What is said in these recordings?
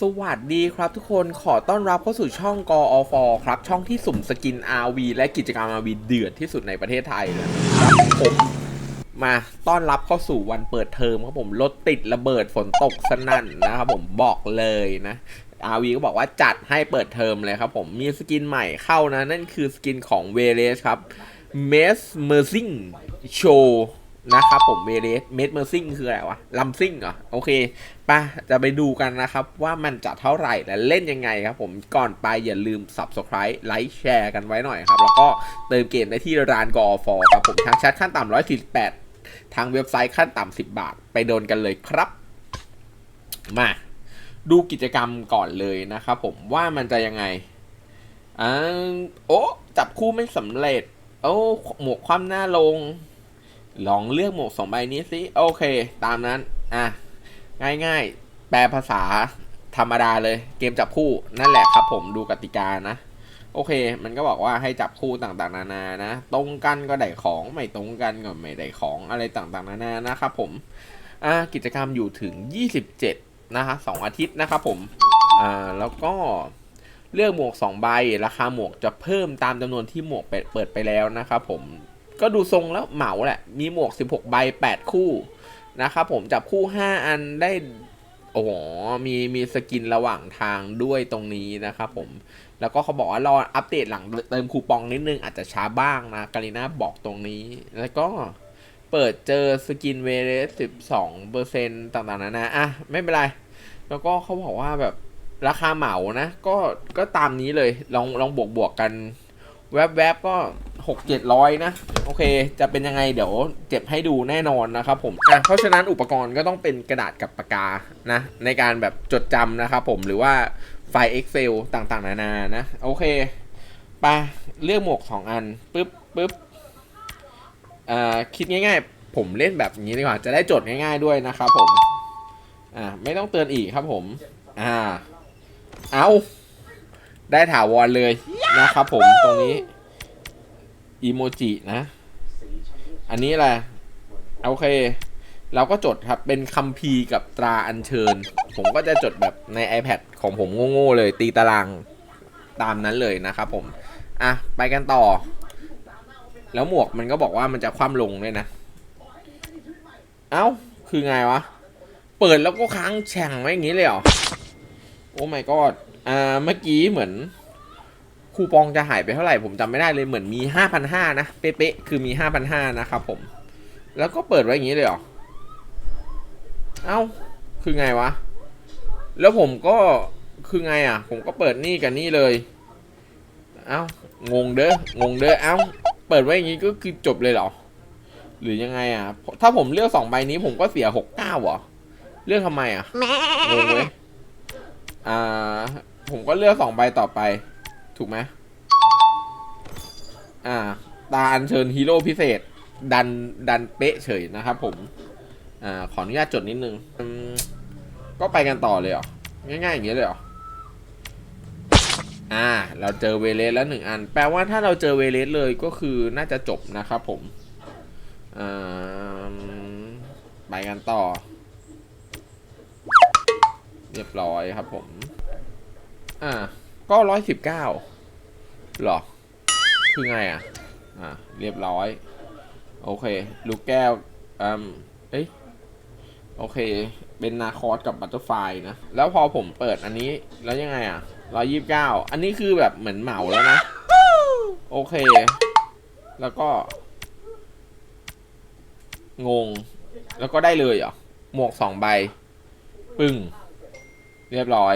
สวัสดีครับทุกคนขอต้อนรับเข้าสู่ช่องกออฟครับช่องที่สุ่มสกิน RV และกิจกรรม RV เดือดที่สุดในประเทศไทยเลยครับผมมาต้อนรับเข้าสู่วันเปิดเทอมครับผมรถติดระเบิดฝนตกสนั่นนะครับผมบอกเลยนะ RV ก็บอกว่าจัดให้เปิดเทอมเลยครับผมมีสกินใหม่เข้านะ นั่นคือสกินของเวเ s ครับ m e s m e r s i n g Show นะครับผมเวเ s m e s m e r s i n g คืออะไรวะลัมซิงเหรอโอเค ปะจะไปดูกันนะครับ ว่ามันจะเท่าไหร่และเล่นยังไงครับผมก่อนไปอย่าลืม Subscribe ไลค์แชร์กันไว้หน่อยครับ แล้วก็เติมเกมได้ที่ร้านกอฟอครับผมทางแชทขั้นต่ำ148ทางเว็บไซต์ขั้นต่ำ10บาท ไปโดนกันเลยครับ มาดูกิจกรรมก่อนเลยนะครับผมว่ามันจะยังไงอ่าโอ้จับคู่ไม่สำเร็จ โอ้หมวกคว่ำหน้าลง ลองเลือกหมวกสองใบนี้สิ โอเค ตามนั้น อะ ง่ายๆ แปลภาษาธรรมดาเลย เกมจับคู่นั่นแหละครับผมดูกติกานะ โอเค มันก็บอกว่าให้จับคู่ต่างๆ นานานะ ตรงกันก็ได้ของไม่ตรงกันก็ไม่ได้ของอะไรต่างๆ นานานะครับผมอ่ากิจกรรมอยู่ถึง 27 นะคะสองอาทิตย์นะครับผมอ่าแล้วก็เลือกหมวก 2 ใบ ราคาหมวกจะเพิ่มตามจำนวนที่หมวกเปิดเปิดไปแล้วนะครับผม ก็ดูทรงแล้วเหมาแหละ มีหมวก 16 ใบ 8 คู่ นะครับผมจับคู่ 5 อันได้โอ้โหมีมีสกินระหว่างทางด้วยตรงนี้นะครับผมแล้วก็เขาบอกว่ารออัปเดตหลังเติมคูปองนิดนึงอาจจะช้าบ้างนะการีน่าบอกตรงนี้ แล้วก็เปิดเจอสกินเวเรสสิบสองเปอร์เซ็นต์ต่างๆนานาอะไม่เป็นไร แล้วก็เขาบอกว่าแบบราคาเหมานะ ก็ก็ตามนี้เลยลองลองบวกบวกกัน แวบๆก็หกเจ็ดร้อยนะ โอเค จะเป็นยังไงเดี๋ยวเจ็บให้ดูแน่นอนนะครับผมอะเพราะฉะนั้นอุปกรณ์ก็ต้องเป็นกระดาษกับปากกานะในการแบบจดจำนะครับผมหรือว่าไฟล์ Excel ต่างๆ นานานะ โอเคไปเลือกหมวก2อันปึ๊บปึ๊บอ่าคิดง่ายๆ ผมเล่นแบบนี้ดีกว่า จะได้จดง่าย ๆด้วยนะครับผมอ่าไม่ต้องเตือนอีกครับผม อ่า เอา ได้ถาวรเลยนะครับผมตรงนี้อีโมจินะ อันนี้แหละไรโอเค เราก็จดครับเป็นคัมภีร์กับตราอัญเชิญ ผมก็จะจดแบบใน iPad ของผมโง่ๆเลย ตีตารางตามนั้นเลยนะครับผมอะไปกันต่อ แล้วหมวกมันก็บอกว่ามันจะคว่ำลงด้วยนะ เอ้า คือไงวะ เปิดแล้วก็ค้างแฉ่งไว้อย่างนี้เลยเหรอ โอ้ my god อ่าเมื่อกี้เหมือนคูปองจะหายไปเท่าไหร่ผมจำไม่ได้เลยเหมือนมีห้าพันห้านะเป๊ะๆคือมีห้าพันห้านะครับผม แล้วก็เปิดไว้อย่างนี้เลยเหรอ เอ้า คือไงวะ แล้วผมก็คือไงอะ ผมก็เปิดนี่กับนี่เลย เอ้างงเด้องงเด้อ เอ้า เปิดไว้อย่างนี้ก็คือจบเลยเหรอ หรือยังไงอะ ถ้าผมเลือกสองใบนี้ผมก็เสียหกเก้าเหรอ เลือกทำไมอะงงเว้ยอ่า ผมก็เลือกสองใบต่อไป ถูกไหมอ่า ตาอัญเชิญฮีโร่พิเศษ ดันดันเป๊ะเฉยนะครับผม อ่า ขออนุญาตจดนิดนึงก็ไปกันต่อเลยเหรอ ง่ายๆอย่างนี้เลยเหรอ อ่า เราเจอเวเลสแล้วหนึ่งอัน แปลว่าถ้าเราเจอเวเลสเลยก็คือน่าจะจบนะครับผม อ่า ไปกันต่อ เรียบร้อยครับผม อ่า ก็ร้อยสิบเก้าหรอ คือไงอะ อ่า เรียบร้อย โอเค ลูกแก้วอืมเอ้ย โอเค เป็นนาคอสกับบัตเตอร์ไฟนะ แล้วพอผมเปิดอันนี้ แล้วยังไงอะร้อยยี่สิบเก้า อันนี้คือแบบเหมือนเหมาแล้วนะ โอเค แล้วก็ งง แล้วก็ได้เลยเหรอ หมวกสองใบ ปึ้ง เรียบร้อย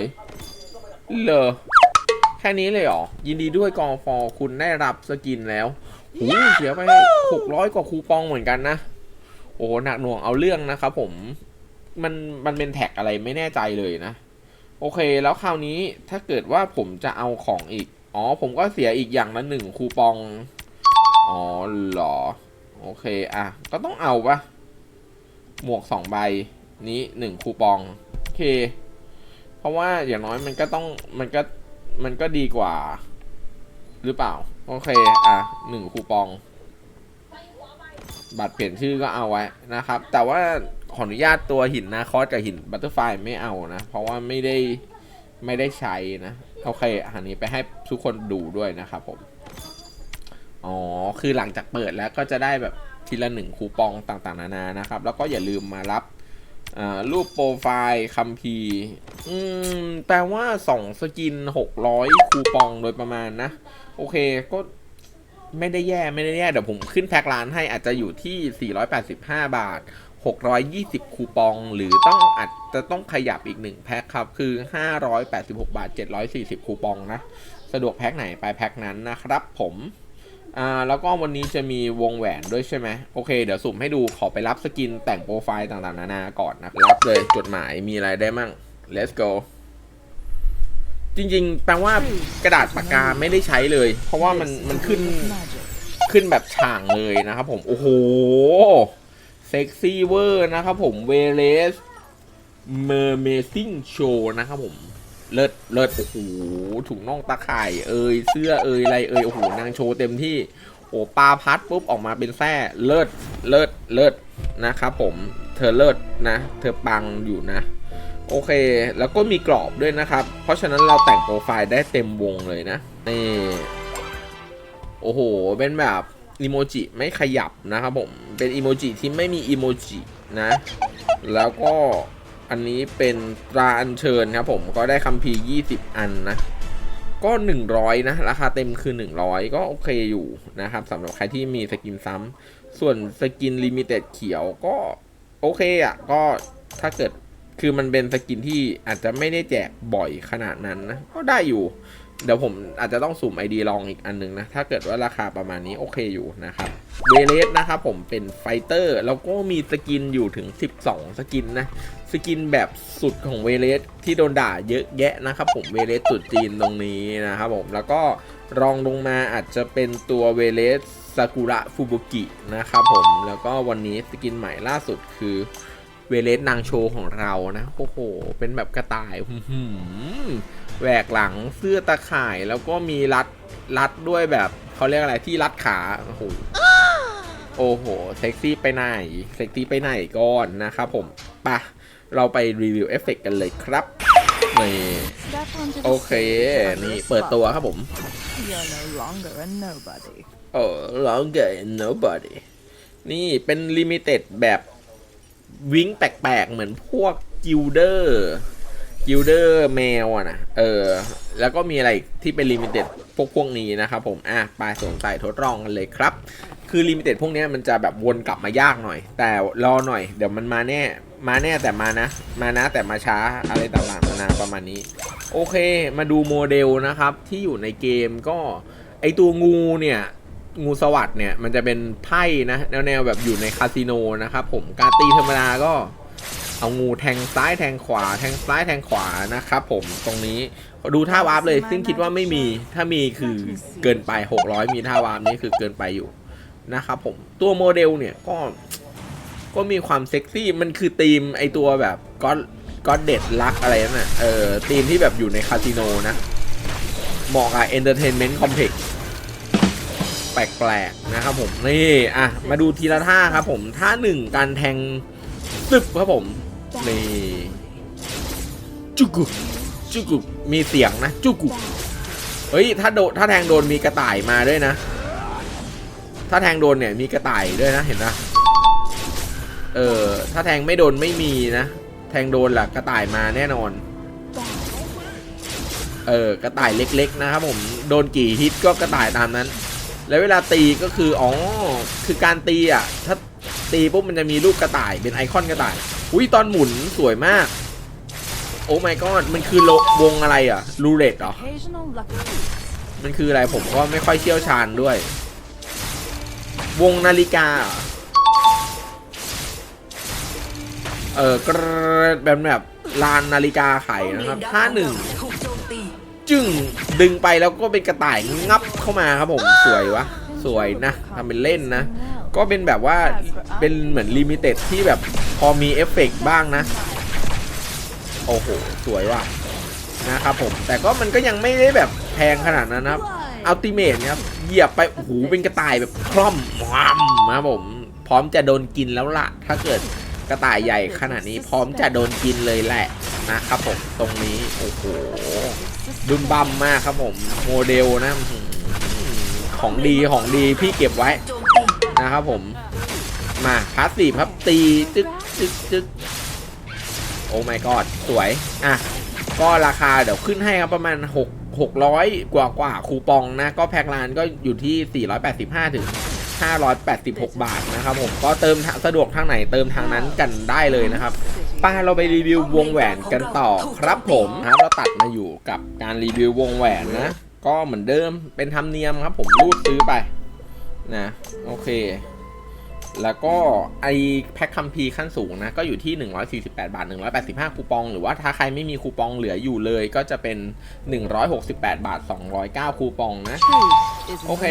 เลอแค่นี้เลยเหรอ ยินดีด้วยกองฟอคุณได้รับสกินแล้วหูเสียไปหกร้อยกว่าคูปองเหมือนกันนะ โอ้โหหนักหน่วงเอาเรื่องนะครับผม มันมันเป็นแท็กอะไรไม่แน่ใจเลยนะ โอเค แล้วคราวนี้ถ้าเกิดว่าผมจะเอาของอีก อ๋อ ผมก็เสียอีกอย่างละหนึ่งคูปอง อ๋อเหรอ โอเค อะ ก็ต้องเอาปะหมวกสองใบ นี้หนึ่งคูปอง โอเค เพราะว่าอย่างน้อยมันก็ต้องมันก็มันก็ดีกว่า หรือเปล่า โอเค อะหนึ่งคูปอง บัตรเปลี่ยนชื่อก็เอาไว้นะครับ แต่ว่าขออนุญาตตัวหินนาคอสกับหินบัตเตอร์ไฟไม่เอานะ เพราะว่าไม่ได้ไม่ได้ใช้นะ โอเคอันนี้ไปให้ทุกคนดูด้วยนะครับผม อ๋อ คือหลังจากเปิดแล้วก็จะได้แบบทีละหนึ่งคูปองต่างๆ นานานะครับ แล้วก็อย่าลืมมารับ รูปโปรไฟล์คัมพีร์อืมแปลว่า 2 สกิน 600 คูปองโดยประมาณนะ โอเคก็ไม่ได้แย่ไม่ได้แย่ เดี๋ยวผมขึ้นแพ็กร้านให้อาจจะอยู่ที่ 485 บาท 620 คูปอง หรือต้องอาจจะต้องขยับอีก 1 แพ็คครับ คือ 586 บาท 740 คูปองนะ สะดวกแพ็คไหนไปแพ็คนั้นนะครับผม อ่าแล้วก็วันนี้จะมีวงแหวนด้วยใช่ไหมโอเค เดี๋ยวสุ่มให้ดูขอไปรับสกินแต่งโปรไฟล์ต่างๆนานาก่อนนะรับเลยจดหมายมีอะไรได้มั่ง let's go จริงๆ แปลว่ากระดาษปากกาไม่ได้ใช้เลย เพราะว่ามันมันขึ้นขึ้นแบบฉ่างเลยนะครับผม โอ้โห เซ็กซี่เวอร์นะครับผมเวเลสเมอร์เมซิ่งโชว์นะครับผม เลิศเลิศโอ้โหถุงน่องตาข่าย เอยเสื้อเอยอะไรเอยโอ้โหนางโชว์เต็มที่โอ้ปลาพัดปุ๊บออกมาเป็นแส้เลิศเลิศเลิศนะครับผมเธอเลิศนะ เธอปังอยู่นะ โอเค แล้วก็มีกรอบด้วยนะครับ เพราะฉะนั้นเราแต่งโปรไฟล์ได้เต็มวงเลยนะนี่โอ้โห เป็นแบบอีโมจิไม่ขยับนะครับผม เป็นอีโมจิที่ไม่มีอีโมจินะ แล้วก็ อันนี้เป็นตราอัญเชิญครับผมก็ได้คัมภีร์20 อันนะ ก็ 100 นะ ราคาเต็มคือ 100 ก็โอเคอยู่นะครับสำหรับใครที่มีสกินซ้ำส่วนสกินลิมิเต็ดเขียวก็โอเคอะ ก็ถ้าเกิดคือมันเป็นสกินที่อาจจะไม่ได้แจกบ่อยขนาดนั้นนะ ก็ได้อยู่ เดี๋ยวผมอาจจะต้องสุ่ม ID ลองอีกอันหนึงนะ ถ้าเกิดว่าราคาประมาณนี้โอเคอยู่นะครับเวเลสนะครับผมเป็นไฟเตอร์ แล้วก็มีสกินอยู่ถึง 12 สกินนะ สกินแบบสุดของเวเลสที่โดนด่าเยอะแยะนะครับผมเวเลสสุดจีนตรงนี้นะครับผมแล้วก็รองลงมาอาจจะเป็นตัวเวเลสซากุระฟูบุกินะครับผมแล้วก็วันนี้สกินใหม่ล่าสุดคือเวเลสนางโชว์ของเรานะโอ้โห เป็นแบบกระต่ายหือ แหวกหลังเสื้อตะข่ายแล้วก็มีรัดรัดด้วยแบบเขาเรียกอะไรที่รัดขาโอ้โหโอ้โหเซ็กซี่ไปไหนเซ็กซี่ไปไหนก่อนนะครับผมไปะเราไปรีวิวเอฟเฟกต์กันเลยครับนี่โอเค นี่เปิดตัวครับผม You're no longer a nobody. โอ้ longer nobody นี่เป็นลิมิเต็ดแบบ วิงแปลกๆ เหมือนพวกกิลเดอร์ กิลเดอร์แมวอะนะ เออ แล้วก็มีอะไรที่เป็นลิมิเต็ดพวกพวกนี้นะครับผม อะไปสงสัยทดลองกันเลยครับ คือลิมิเต็ดพวกนี้มันจะแบบวนกลับมายากหน่อย แต่รอหน่อย เดี๋ยวมันมาแน่ มาแน่แต่มานะ มานะแต่มาช้าอะไรต่างๆนานาประมาณนี้ โอเค มาดูโมเดลนะครับที่อยู่ในเกมก็ ไอตัวงูเนี่ยงูสวัสด์เนี่ยมันจะเป็นไพ่นะแนวแนวๆแบบอยู่ในคาสิโนนะครับผมการตีธรรมดาก็ เอางูแทงซ้ายแทงขวา แทงซ้ายแทงขวานะครับผมตรงนี้ดูท่าวาร์ปเลย ซึ่งคิดว่าไม่มีถ้ามีคือเกินไป 600 มีท่าวาร์ปนี่คือเกินไปอยู่นะครับผมตัวโมเดลเนี่ยก็ก็มีความเซ็กซี่มันคือธีมไอตัวแบบก็ก็เด็ดลักอะไรนั่นน่ะเออธีมที่แบบอยู่ในคาสิโนนะเหมาะกับเอนเตอร์เทนเมนต์คอมเพล็กซ์แปลกๆนะครับผมนี่อะมาดูทีละท่าครับผมท่าหนึ่งการแทงซึบครับผม นี่จุกุจุกุมีเสียงนะจุกุเฮ้ยถ้าโดนถ้าแทงโดนมีกระต่ายมาด้วยนะ ถ้าแทงโดนเนี่ยมีกระต่ายด้วยนะเห็นนะเออถ้าแทงไม่โดนไม่มีนะ แทงโดนล่ะกระต่ายมาแน่นอน เออกระต่ายเล็กๆนะครับผมโดนกี่ฮิตก็กระต่ายตามนั้น แล้วเวลาตีก็คืออ๋อคือการตีอะถ้าตีปุ๊บมันจะมีรูปกระต่ายเป็นไอคอนกระต่าย อุ้ยตอนหมุนสวยมาก โอ้ my god มันคือโลวงอะไรอะรูเล็ตเหรอ มันคืออะไรผมก็ไม่ค่อยเชี่ยวชาญด้วย วงนาฬิกา เออกระแบบแบบลานนาฬิกาไข่นะครับท่าหนึ่งจึงดึงไปแล้วก็เป็นกระต่ายงับเข้ามาครับผม สวยวะ สวยนะทำเป็นเล่นนะ ก็เป็นแบบว่าเป็นเหมือนลิมิเต็ดที่แบบพอมีเอฟเฟกต์บ้างนะ โอ้โห สวยว่ะนะครับผม แต่ก็มันก็ยังไม่ได้แบบแพงขนาดนั้นนะครับอัลติเมทเนี่ยครับเหยียบไปโอ้โหเป็นกระต่ายแบบคล่อมวามนะครับผม พร้อมจะโดนกินแล้วล่ะ ถ้าเกิดกระต่ายใหญ่ขนาดนี้พร้อมจะโดนกินเลยแหละนะครับผมตรงนี้โอ้โหดุมบัมมากครับผม โมเดลนะอื้อหือของดีของดีพี่เก็บไว้ นะครับผม มาพาสซีฟครับตีจึ๊กจึ๊กจึ๊กโอ้ my god สวย อะ ก็ราคาเดี๋ยวขึ้นให้ครับประมาณ 6 600 กว่ากว่าคูปองนะ ก็แพ็คร้านก็อยู่ที่ 485 ถึง 586 บาทนะครับผม ก็เติมสะดวกทางไหนเติมทางนั้นกันได้เลยนะครับป้าเราไปรีวิววงแหวนกันต่อครับผมครับเราตัดมาอยู่กับการรีวิววงแหวนนะ ก็เหมือนเดิมเป็นธรรมเนียมครับผมรูดซื้อไป นะโอเค แล้วก็ไอแพ็คคัมภีร์ขั้นสูงนะ ก็อยู่ที่ 148 บาท 185 คูปอง หรือว่าถ้าใครไม่มีคูปองเหลืออยู่เลย ก็จะเป็น 168 บาท 209 คูปองนะ Truth is โอเค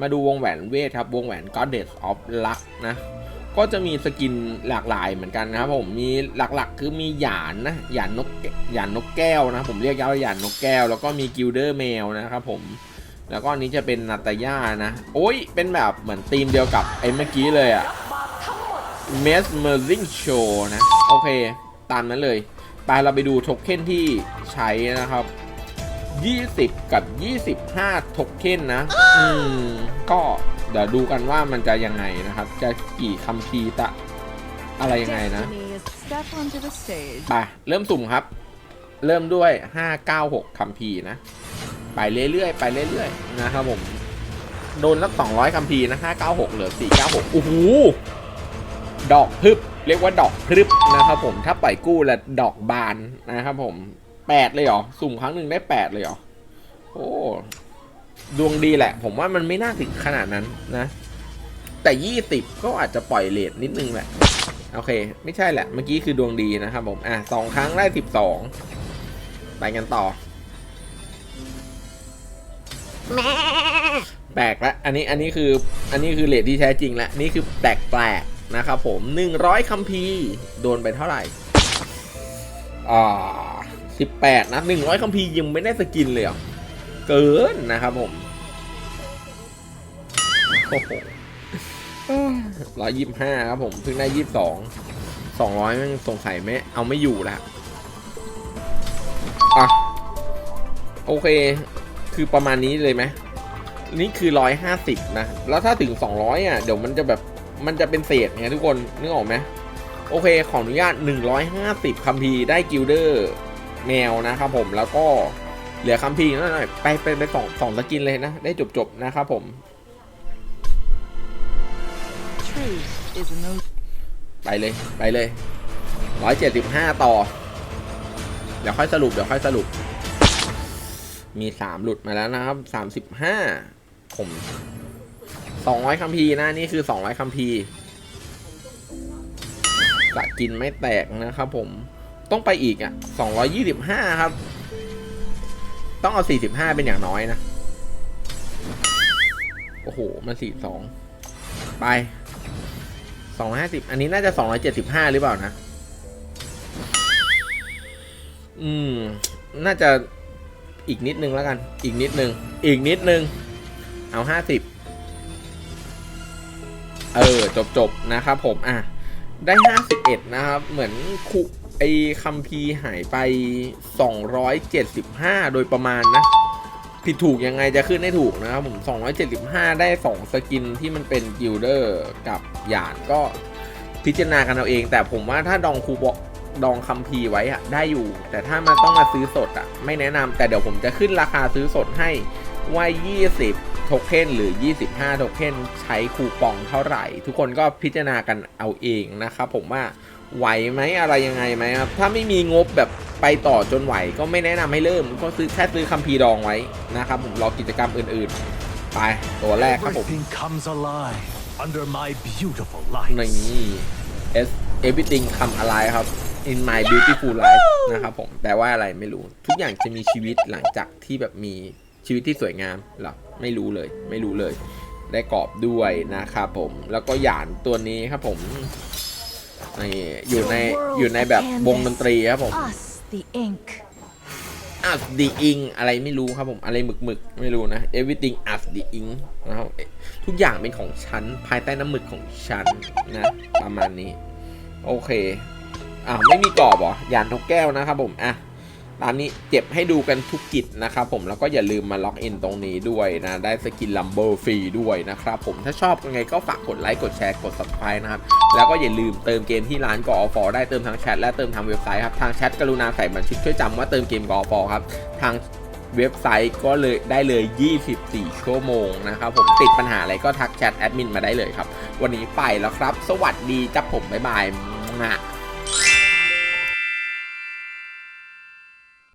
มาดูวงแหวนเวทครับ วงแหวน Goddess of Luck นะก็จะมีสกินหลากหลายเหมือนกันนะครับผมมีหลักๆ คือมีหยานนะหยานนกแกหยานนกแก้วนะผมเรียกย่อว่าหยานนกแก้ว แล้วก็มีกิลเดอร์แมวนะครับผม แล้วก็อันนี้จะเป็นนาตาย่านะ โอ้ย เป็นแบบเหมือนธีมเดียวกับไอ้เมื่อกี้เลยอะ m e s m e r i n g Show นะ โอเค ตามนั้นเลยไปเราไปดูโทเค็นที่ใช้นะครับ 20 กับ 25โทเค็นนะ อืม ก็เดี๋ยวดูกันว่ามันจะยังไงนะครับ จะกี่คัมภีร์ตะ อะไรยังไงนะ Destiny is step onto the stage. ไปเริ่มสุ่มครับ เริ่มด้วย 596คัมภีร์นะ ไปเรื่อยๆไปเรื่อยๆนะครับผมโดนสัก200คัมภีร์นะ596เก้าหกเหลือ496โอ้โหดอกพึบ เรียกว่าดอกพึบนะครับผมถ้าปล่อยกู้แล้วดอกบานนะครับผม8เลยเหรอสุ่มครั้งหนึ่งได้8เลยเหรอโอ้ดวงดีแหละ ผมว่ามันไม่น่าถึงขนาดนั้นนะ แต่20ก็อาจจะปล่อยเลทนิดนึงแหละโอเค ไม่ใช่แหละ เมื่อกี้คือดวงดีนะครับผม อะสองครั้งได้สิบสองไปกันต่อ แปลกละ อันนี้อันนี้คืออันนี้คือเลทที่แท้จริงละนี่คือแปลกแปลกนะครับผมหนึ่งร้อยคัมภีร์โดนไปเท่าไหร่ อ่าสิบแปดนะหนึ่งร้อยคัมภีร์ยังไม่ได้สกินเลยเหรอเกินนะครับผมร้อยยี่สิบห้าครับผมเพิ่งได้ยี่สิบสองสองร้อยมันสงสัยไหมเอาไม่อยู่แล้วอะโอเค คือประมาณนี้เลยไหมนี่คือร้อยห้าสิบนะ แล้วถ้าถึงสองร้อยอะ เดี๋ยวมันจะแบบ มันจะเป็นเศษไงทุกคน นึกออกไหมโอเค ขออนุญาตหนึ่งร้อยห้าสิบคัมภีร์ได้กิลเดอร์แมวนะครับผม แล้วก็เหลือคัมภีร์นั่นหน่อย ไปไปไปสองสองสกินเลยนะ ได้จบจบนะครับผม ไปเลย ไปเลยร้อยเจ็ดสิบห้าต่อ เดี๋ยวค่อยสรุป เดี๋ยวค่อยสรุป มีสามหลุดมาแล้วนะครับสามสิบห้าผมสองร้อยคัมภีนะนี่คือสองร้อยคัมภีร์กะกินไม่แตกนะครับผมต้องไปอีกอะสองร้อยยี่สิบห้าครับ ต้องเอาสี่สิบห้าเป็นอย่างน้อยนะ โอ้โห มันสี่สองไปสองร้อยห้าสิบอันนี้น่าจะสองร้อยเจ็ดสิบห้าหรือเปล่านะ อืม น่าจะ อีกนิดนึงแล้วกัน อีกนิดนึง อีกนิดนึง เอาห้าสิบเออ จบจบนะครับผม อะ ได้ห้าสิบเอ็ดนะครับ เหมือนคุไอคัมพีหายไปสองร้อยเจ็ดสิบห้าโดยประมาณนะ ผิดถูกยังไงจะขึ้นให้ถูกนะครับผม275ได้2สกินที่มันเป็นกิลเดอร์กับหยาดก็พิจารณากันเอาเอง แต่ผมว่าถ้าดองคูบอก ดองคัมพีร์ไว้อะได้อยู่ แต่ถ้ามันต้องมาซื้อสดอะไม่แนะนำแต่เดี๋ยวผมจะขึ้นราคาซื้อสดให้ว่า 20 โทเค็นหรือ 25 โทเค็นใช้คูปองเท่าไหร่ ทุกคนก็พิจารณากันเอาเองนะครับผมว่าไหวไหมอะไรยังไงไหมครับ ถ้าไม่มีงบแบบไปต่อจนไหว ก็ไม่แนะนำให้เริ่ม ก็ซื้อแค่ซื้อคัมภีร์ดองไว้นะครับผมรอกิจกรรมอื่นๆ ไปตัวแรกครับผม Everything comes alive under my beautiful ใน lights. นี้ S everything come alive ครับ in my beautiful life นะครับผมแปลว่าอะไรไม่รู้ ทุกอย่างจะมีชีวิตหลังจากที่แบบมีชีวิตที่สวยงามเหรอไม่รู้เลย ไม่รู้เลย ได้กรอบด้วยนะครับผมแล้วก็หยานตัวนี้ครับผมนี่อยู่ในอยู่ในแบบวงดนตรีครับผม Us, the ink. as the ink อะไรไม่รู้ครับผมอะไรหมึกหมึกๆไม่รู้นะ everything as the ink นะครับทุกอย่างเป็นของฉัน ภายใต้น้ำหมึกของฉันนะ ประมาณนี้ โอเค อ่าไม่มีกรอบหรอยานนกแก้วนะครับผมอะร้านนี้เจ็บให้ดูกันทุกกิจนะครับผมแล้วก็อย่าลืมมาล็อกอินตรงนี้ด้วยนะได้สกินลัมเบอร์ฟรีด้วยนะครับผมถ้าชอบยังไงก็ฝากกดไลค์กดแชร์กด subscribe นะครับ แล้วก็อย่าลืมเติมเกมที่ร้านกอฟอได้เติมทางแชทและเติมทางเว็บไซต์ครับทางแชทกรุณาใส่บันทึกช่วยจำว่าเติมเกมกอฟอครับทางเว็บไซต์ก็เลยได้เลย 24 ชั่วโมงนะครับผมติดปัญหาอะไรก็ทักแชทแอดมินมาได้เลยครับ วันนี้ไปแล้วครับ สวัสดีจ้าผมบ๊ายบาย